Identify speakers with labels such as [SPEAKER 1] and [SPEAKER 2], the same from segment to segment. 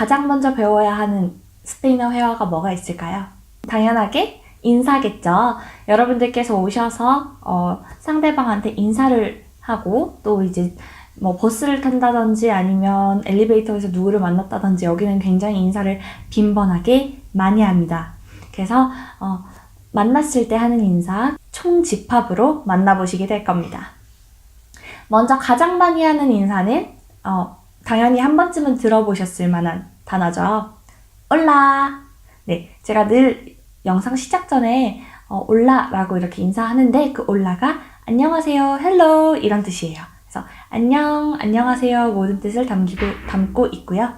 [SPEAKER 1] 가장 먼저 배워야 하는 스페인어 회화가 뭐가 있을까요? 당연하게 인사겠죠. 여러분들께서 오셔서 어, 상대방한테 인사를 하고 또 이제 뭐 버스를 탄다든지 아니면 엘리베이터에서 누구를 만났다든지 여기는 굉장히 인사를 빈번하게 많이 합니다. 그래서 어, 만났을 때 하는 인사 총 집합으로 만나보시게 될 겁니다. 먼저 가장 많이 하는 인사는 어, 당연히 한 번쯤은 들어보셨을 만한 단어죠. 올라. 네, 제가 늘 영상 시작 전에 어, 올라라고 이렇게 인사하는데 그 올라가 안녕하세요, 헬로 이런 뜻이에요. 그래서 안녕, 안녕하세요 모든 뜻을 담기고 담고 있고요.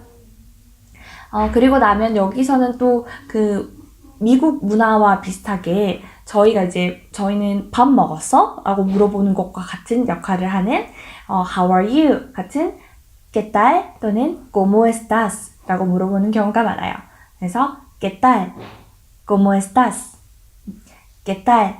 [SPEAKER 1] 어, 그리고 나면 여기서는 또 그 미국 문화와 비슷하게 저희가 이제 저희는 밥 먹었어? 라고 물어보는 것과 같은 역할을 하는 어, How are you? 같은 ¿Qué tal? 또는 ¿Cómo estás? 라고 물어보는 경우가 많아요. 그래서 ¿Qué tal? ¿Cómo estás? ¿Qué tal?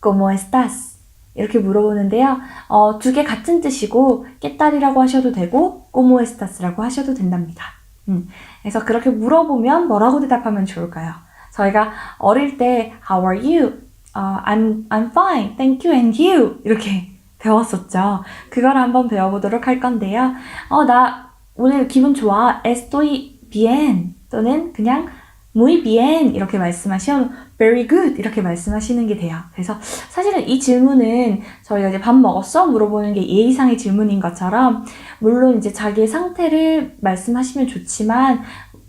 [SPEAKER 1] ¿Cómo estás? 이렇게 물어보는데요. 어, 두 개 같은 뜻이고 ¿Qué tal이라고 하셔도 되고 ¿Cómo estás라고 하셔도 된답니다. 음, 그래서 그렇게 물어보면 뭐라고 대답하면 좋을까요? 저희가 어릴 때 How are you? 어, I'm, I'm fine, thank you, and you 이렇게 배웠었죠. 그걸 한번 배워보도록 할 건데요. 어, 나 오늘 기분 좋아. Estoy bien 또는 그냥 muy bien 이렇게 말씀하시면 very good 이렇게 말씀하시는 게 돼요. 그래서 사실은 이 질문은 저희가 이제 밥 먹었어? 물어보는 게 예의상의 질문인 것처럼 물론 이제 자기의 상태를 말씀하시면 좋지만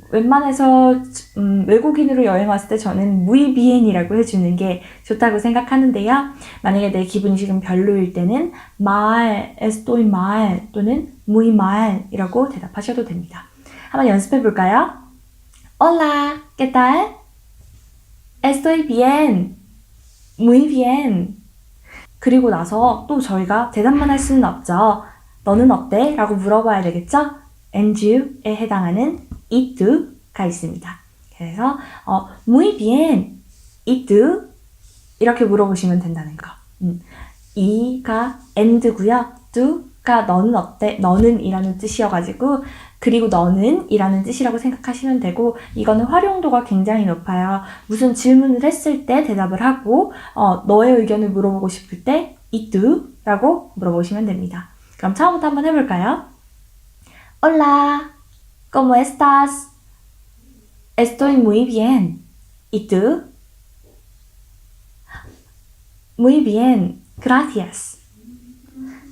[SPEAKER 1] 웬만해서 음, 외국인으로 여행 왔을 때 저는 bien이라고 해주는 게 좋다고 생각하는데요. 만약에 내 기분이 지금 별로일 때는 mal, estoy mal 또는 muy mal이라고 대답하셔도 됩니다. 한번 연습해 볼까요? Hola, ¿qué tal? Estoy bien, muy bien. 그리고 나서 또 저희가 대답만 할 수는 없죠. 너는 어때? 라고 물어봐야 되겠죠? and you에 해당하는 y do가 있습니다. 그래서 어, muy bien, do 이렇게 물어보시면 된다는 거. 음, 이가 and고요. do가 너는 어때? 너는 이라는 뜻이어가지고 그리고 너는 이라는 뜻이라고 생각하시면 되고 이거는 활용도가 굉장히 높아요. 무슨 질문을 했을 때 대답을 하고 어, 너의 의견을 물어보고 싶을 때 do 라고 물어보시면 됩니다. 그럼 처음부터 한번 해볼까요? Hola, ¿cómo estás? Estoy muy bien. ¿Y tú? Muy bien, gracias.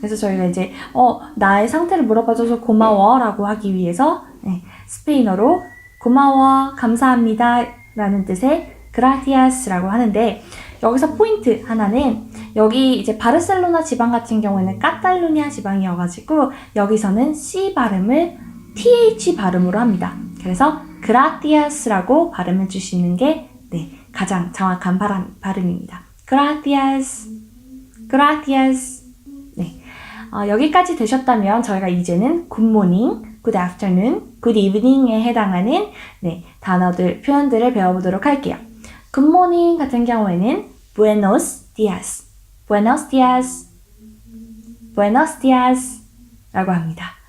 [SPEAKER 1] 그래서 저희가 이제 어 나의 상태를 물어봐줘서 고마워라고 하기 위해서 네, 스페인어로 고마워, 감사합니다라는 뜻의 gracias라고 하는데 여기서 포인트 하나는 여기 이제 바르셀로나 지방 같은 경우에는 카탈루냐 지방이어가지고 여기서는 C 발음을 TH 발음으로 합니다. 그래서 gracias라고 발음해 주시는 게 네, 가장 정확한 발음, 발음입니다. gracias, gracias. 네. 어, 여기까지 되셨다면 저희가 이제는 morning, good afternoon, good evening에 해당하는 네, 단어들, 표현들을 배워보도록 할게요. morning 같은 경우에는 buenos dias, buenos dias, buenos dias 라고 합니다.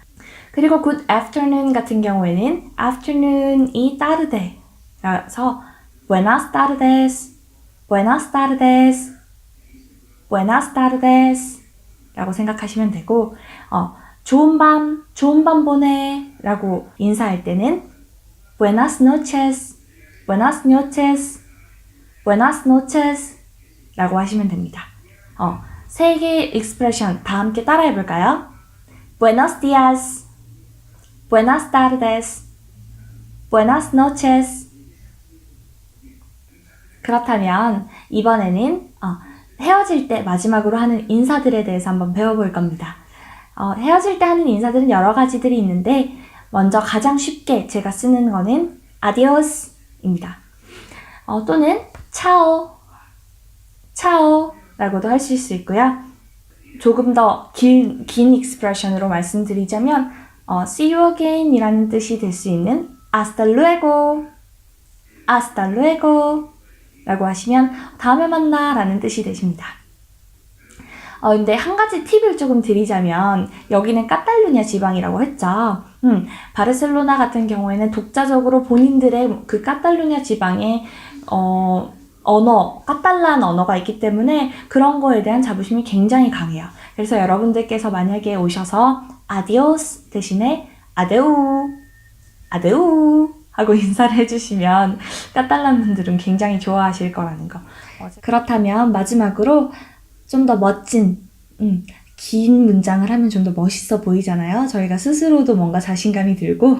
[SPEAKER 1] 그리고 good afternoon 같은 경우에는 afternoon이 tarde라서 buenas tardes, buenas tardes, buenas tardes 라고 생각하시면 되고 어, 좋은 밤, 좋은 밤 보내 라고 인사할 때는 buenas noches, buenas noches, buenas noches 라고 하시면 됩니다. 어, 세 개의 익스프레션 다 함께 따라해 볼까요? Buenos días, buenas tardes, buenas noches. 그렇다면 이번에는 어, 헤어질 때 마지막으로 하는 인사들에 대해서 한번 배워볼 겁니다. 어, 헤어질 때 하는 인사들은 여러 가지들이 있는데 먼저 가장 쉽게 제가 쓰는 거는 adios입니다. 어, 또는 차오, 차오라고도 하실 수 있고요. 조금 더 긴, 긴 익스프레션으로 말씀드리자면 어, see you again 이라는 뜻이 될 수 있는 hasta luego, hasta luego 라고 하시면 다음에 만나 라는 뜻이 되십니다. 어, 근데 한 가지 팁을 조금 드리자면 여기는 카탈루냐 지방이라고 했죠. 음, 바르셀로나 같은 경우에는 독자적으로 본인들의 그 카탈루냐 지방의 어, 언어, 카탈란 언어가 있기 때문에 그런 거에 대한 자부심이 굉장히 강해요. 그래서 여러분들께서 만약에 오셔서 아디오스 대신에 아데우, 아데우 하고 인사를 해주시면 카탈란 분들은 굉장히 좋아하실 거라는 거. 그렇다면 마지막으로 좀 더 멋진, 음, 긴 문장을 하면 좀 더 멋있어 보이잖아요. 저희가 스스로도 뭔가 자신감이 들고,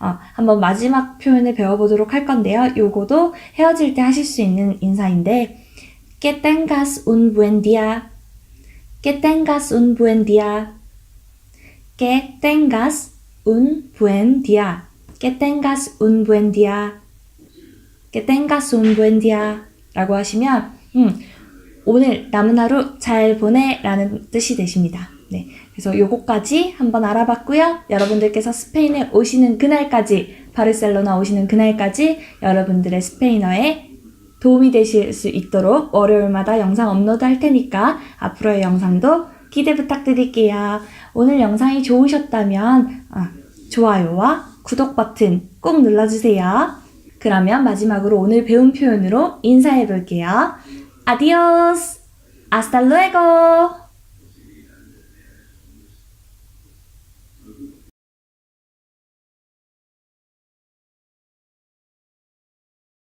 [SPEAKER 1] 어, 한번 마지막 표현을 배워보도록 할 건데요. 요거도 헤어질 때 하실 수 있는 인사인데, Que tengas un buen día. Que tengas un buen día. Que tengas un buen día. Que tengas un buen día. Que tengas un buen día. 라고 하시면, 음, 오늘 남은 하루 잘 보내 라는 뜻이 되십니다. 네. 그래서 요거까지 한번 알아봤고요. 여러분들께서 스페인에 오시는 그날까지, 바르셀로나 오시는 그날까지 여러분들의 스페인어에 도움이 되실 수 있도록 월요일마다 영상 업로드 할 테니까 앞으로의 영상도 기대 부탁드릴게요. 오늘 영상이 좋으셨다면 아, 좋아요와 구독 버튼 꼭 눌러주세요. 그러면 마지막으로 오늘 배운 표현으로 인사해 볼게요. Hasta luego.